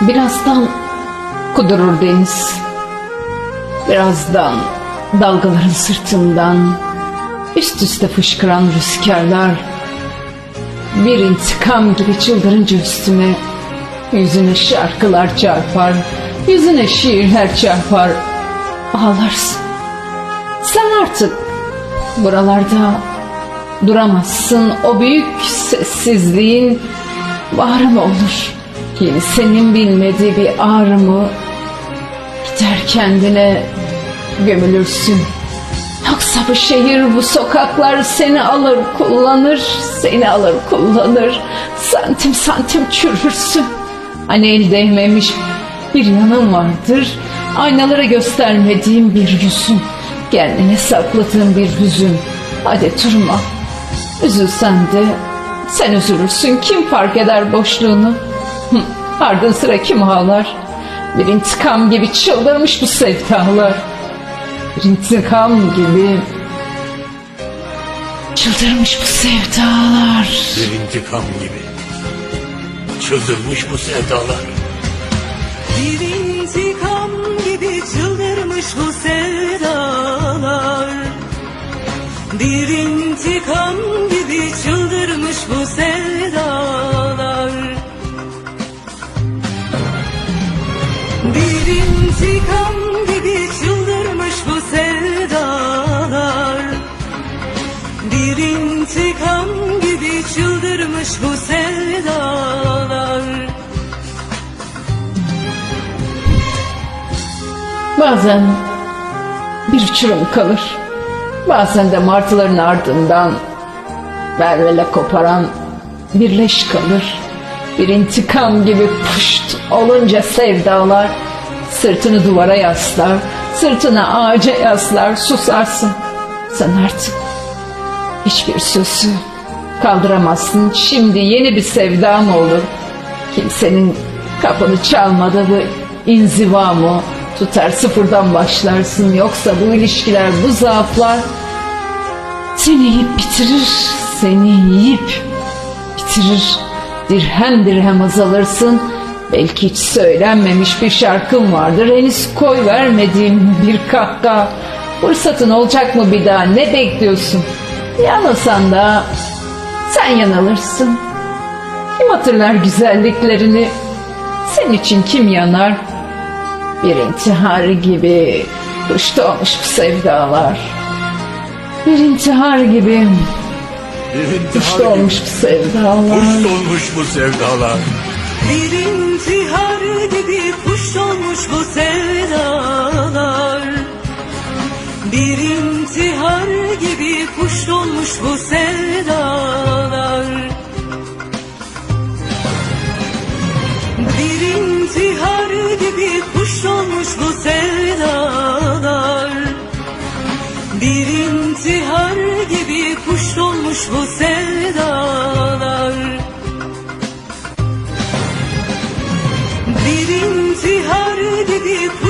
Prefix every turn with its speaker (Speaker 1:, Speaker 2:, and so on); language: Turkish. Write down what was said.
Speaker 1: Birazdan kudurur deniz. Birazdan dalgaların sırtından üst üste fışkıran rüzgarlar bir intikam gibi çıldırınca üstüme yüzüne şarkılar çarpar, yüzüne şiirler çarpar, ağlarsın. Sen artık buralarda duramazsın. O büyük sessizliğin bağrı mı olur? Yine senin bilmediği bir ağrı mı? Gider kendine gömülürsün. Yoksa bu şehir, bu sokaklar seni alır kullanır, seni alır kullanır. Santim santim çürürsün. Hani el değmemiş bir yanın vardır. Aynalara göstermediğim bir yüzün. Kendine sakladığın bir hüzün. Hadi durma. Üzülsen de sen üzülürsün. Kim fark eder boşluğunu? Ardın sıra kim ağlar? Bir intikam gibi çıldırmış bu sevdalar. Bir intikam gibi çıldırmış bu sevdalar.
Speaker 2: Bir intikam gibi. Çıldırmış bu sevdalar.
Speaker 3: Bir intikam gibi çıldırmış bu sevdalar Bir intikam gibi çıldırmış bu sevdalar intikam gibi çıldırmış bu sevdalar Bir intikam gibi çıldırmış bu sevdalar
Speaker 1: Bazen bir uçurum kalır. Bazen de martıların ardından velvele koparan bir leş kalır. Bir intikam gibi puşt olunca sevdalar sırtını duvara yaslar, sırtını ağaca yaslar, susarsın. Sen artık hiçbir sözü kaldıramazsın. Şimdi yeni bir sevda mı olur? Kimsenin kapını çalmadığı bu inziva mı? Tutar sıfırdan başlarsın yoksa bu ilişkiler, bu zaaflar seni yiyip bitirir, seni yiyip bitirir. Dirhem dirhem azalırsın. Belki hiç söylenmemiş bir şarkın vardır. Henüz koy vermediğim bir kahkaha. Fırsatın olacak mı bir daha? Ne bekliyorsun? Yanılsan da sen yanılırsın. Kim hatırlar güzelliklerini? Senin için kim yanar? Bir intihar gibi kuş doğmuş bu sevdalar. Bir intihar gibi
Speaker 2: Bir
Speaker 1: kuş doğmuş bu sevdalar.
Speaker 2: Kuş dolmuş bu sevdalar.
Speaker 3: Bir intihar gibi kuş olmuş bu sevdalar. Bir intihar gibi kuş olmuş bu sevdalar. Bir intihar gibi kuş olmuş bu sevdalar. Bir intihar gibi kuş olmuş bu sevdalar intihar